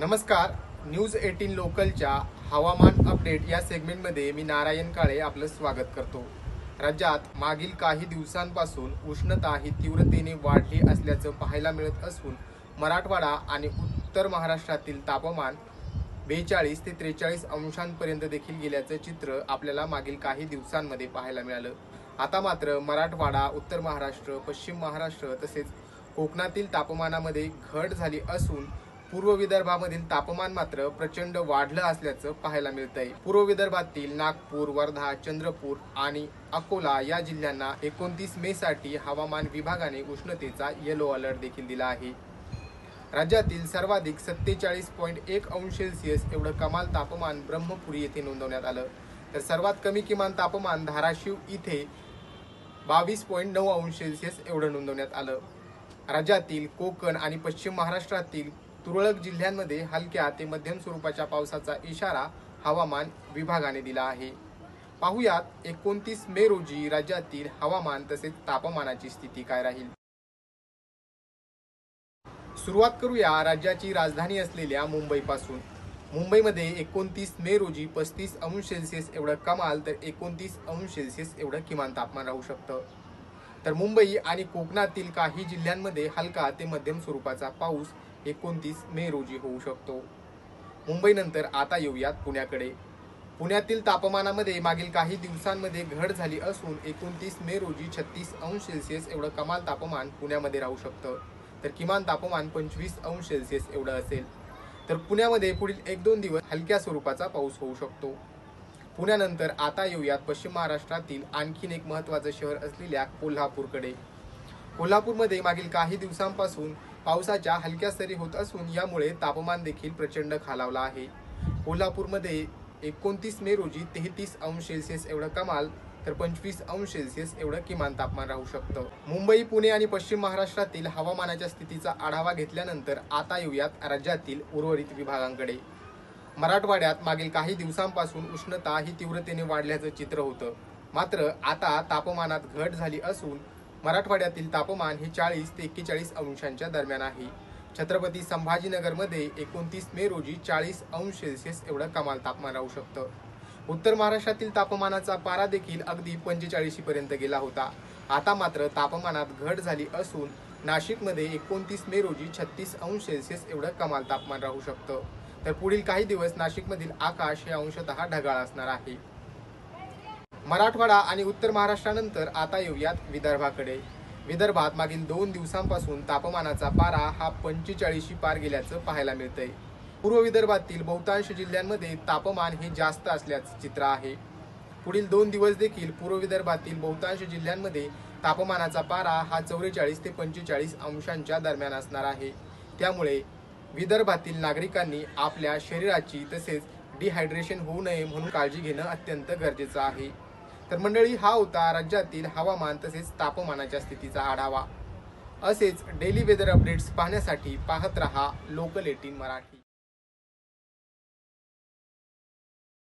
नमस्कार. News eighteen लोकलच्या हवामान अपडेट या सेगमेंटमध्ये मी नारायण काळे आपलं स्वागत करतो. राज्यात मागील काही दिवसांपासून उष्णता ही तीव्रतेने वाढली असल्याचं पाहायला मिळत असून मराठवाडा आणि उत्तर महाराष्ट्रातील तापमान बेचाळीस ते त्रेचाळीस अंशांपर्यंत देखील गेल्याचं चित्र आपल्याला मागील काही दिवसांमध्ये पाहायला मिळालं. आता मात्र मराठवाडा उत्तर महाराष्ट्र पश्चिम महाराष्ट्र तसेच कोकणातील तापमानामध्ये घट झाली असून पूर्व विदर्भामधील तापमान मात्र प्रचंड वाढलं असल्याचं पाहायला मिळतंय. पूर्व विदर्भातील नागपूर वर्धा चंद्रपूर आणि अकोला या जिल्ह्यांना एकोणतीस मे साठी हवामान विभागाने उष्णतेचा येलो अलर्ट देखील दिला आहे. राज्यातील सर्वाधिक सत्तेचाळीस पॉईंट एक अंश सेल्सिअस एवढं कमाल तापमान ब्रह्मपुरी येथे नोंदवण्यात आलं. तर सर्वात कमी किमान तापमान धाराशिव इथे बावीस पॉईंट नऊ अंश सेल्सिअस एवढं नोंदवण्यात आलं. राज्यातील कोकण आणि पश्चिम महाराष्ट्रातील तुरळक जिल्ह्यांमध्ये हलक्या ते मध्यम स्वरूपाच्या पावसाचा इशारा हवामान विभागाने दिला आहे. पाहुयात एकोणतीस मे रोजी राज्यातील हवामान तसेच तापमानाची स्थिती काय राहील? सुरुवात करूया राज्याची राजधानी असलेल्या मुंबईपासून. मुंबईमध्ये एकोणतीस मे रोजी पस्तीस अंश सेल्सिअस एवढं कमाल तर एकोणतीस अंश सेल्सिअस एवढं किमान तापमान राहू शकतं. तर मुंबई आणि कोकणातील काही जिल्ह्यांमध्ये हलका ते मध्यम स्वरूपाचा पाऊस एकोणतीस मे रोजी होऊ शकतो. मुंबईनंतर आता येऊयात पुण्याकडे. पुण्यातील तापमानामध्ये मागील काही दिवसांमध्ये घट झाली असून एकोणतीस मे रोजी छत्तीस अंश सेल्सिअस एवढं कमाल तापमान पुण्यामध्ये राहू शकतं. तर किमान तापमान पंचवीस अंश सेल्सिअस एवढं असेल. तर पुण्यामध्ये पुढील एक दोन दिवस हलक्या स्वरूपाचा पाऊस होऊ शकतो. पुण्यानंतर आता येऊयात पश्चिम महाराष्ट्रातील आणखीन एक महत्त्वाचं शहर असलेल्या कोल्हापूरकडे. कोल्हापूरमध्ये मागील काही दिवसांपासून पावसाच्या हलक्या सरी होत असून यामुळे तापमान देखील प्रचंड खालावलं आहे. कोल्हापूरमध्ये एकोणतीस मे रोजी तेहतीस अंश सेल्सिअस एवढं कमाल तर पंचवीस अंश सेल्सिअस एवढं किमान तापमान राहू शकतं. मुंबई पुणे आणि पश्चिम महाराष्ट्रातील हवामानाच्या स्थितीचा आढावा घेतल्यानंतर आता येऊयात राज्यातील उर्वरित विभागांकडे. मराठवाड्यात मागील काही दिवसांपासून उष्णता ही तीव्रतेने वाढल्याचं चित्र होतं. मात्र आता तापमानात घट झाली असून मराठवाड्यातील तापमान हे चाळीस ते एक्केचाळीस अंशांच्या दरम्यान आहे. छत्रपती संभाजीनगरमध्ये एकोणतीस मे रोजी चाळीस अंश सेल्सिअस एवढं कमाल तापमान राहू शकतं. उत्तर महाराष्ट्रातील तापमानाचा पारा देखील अगदी पंचेचाळीशी पर्यंत गेला होता. आता मात्र तापमानात घट झाली असून नाशिकमध्ये एकोणतीस मे रोजी छत्तीस अंश सेल्सिअस एवढं कमाल तापमान राहू शकतं. तर पुढील काही दिवस नाशिकमधील आकाश हे अंशतः ढगाळ असणार आहे. मराठवाडा आणि उत्तर महाराष्ट्रानंतर आता येऊयात विदर्भाकडे. विदर्भात मागील दोन दिवसांपासून तापमानाचा पारा हा पंचेचाळीशी पार गेल्याचं पाहायला मिळतंय. पूर्व विदर्भातील बहुतांश जिल्ह्यांमध्ये तापमान हे जास्त असल्याचं चित्र आहे. पुढील दोन दिवस देखील पूर्व विदर्भातील बहुतांश जिल्ह्यांमध्ये तापमानाचा पारा हा चौवेचाळीस ते पंचेचाळीस अंशांच्या दरम्यान असणार आहे. त्यामुळे विदर्भातील नागरिकांनी आपल्या शरीराची तसेच डिहायड्रेशन होऊ नये म्हणून काळजी घेणं अत्यंत गरजेचं आहे. तर मंडळी हा होता राज्यातील हवामान तसेच तापमानाच्या स्थितीचा आढावा. असेच डेली वेदर अपडेट्स पाहण्यासाठी पाहत रहा लोकल एटीन मराठी.